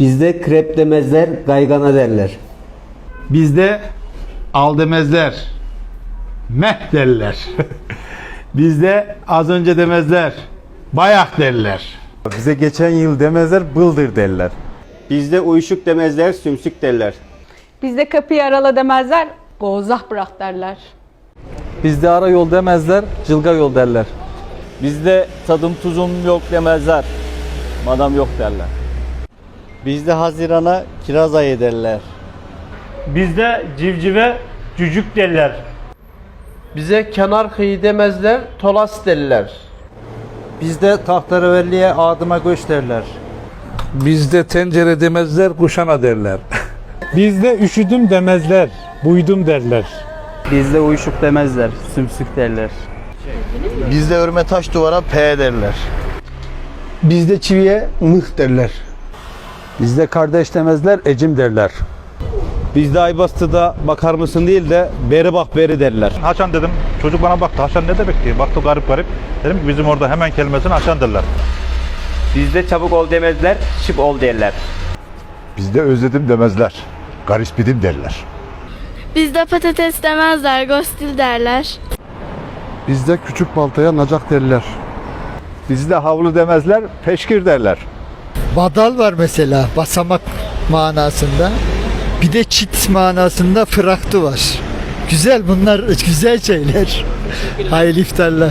Bizde krep demezler, gaygana derler. Bizde al demezler. Meh derler. Bizde az önce demezler. Bayak derler. Bize geçen yıl demezler, bıldır derler. Bizde uyuşuk demezler, sümsük derler. Bizde kapıyı arala demezler, gozah bırak derler. Bizde ara yol demezler, cılga yol derler. Bizde tadım tuzum yok demezler. Madam yok derler. Bizde Haziran'a kiraz ayı derler. Bizde civcive cücük derler. Bize kenar kıyı demezler, tolas derler. Bizde tahterevalliye adıma göç derler. Bizde tencere demezler, kuşana derler. Bizde üşüdüm demezler. Buydum derler. Bizde uyuşuk demezler. Sümsük derler. Bizde örme taş duvara P derler. Bizde çiviye mıh derler. Bizde kardeş demezler, ecim derler. Bizde Aybastı'da bakar mısın değil de beri bak beri derler. Haşan dedim. Çocuk bana baktı. Haşan ne demek diye. Baktı garip garip. Dedim ki bizim orada hemen kelimesini haşan derler. Bizde çabuk ol demezler. Şıp ol derler. Bizde özledim demezler. Garispidim derler. Bizde patates demezler, gostil derler. Bizde küçük baltaya nacak derler. Bizde havlu demezler. Peşkir derler. Badal var mesela basamak manasında. Bir de çit manasında fıraktı var. Güzel bunlar güzel şeyler. Hayırlı iftarlar.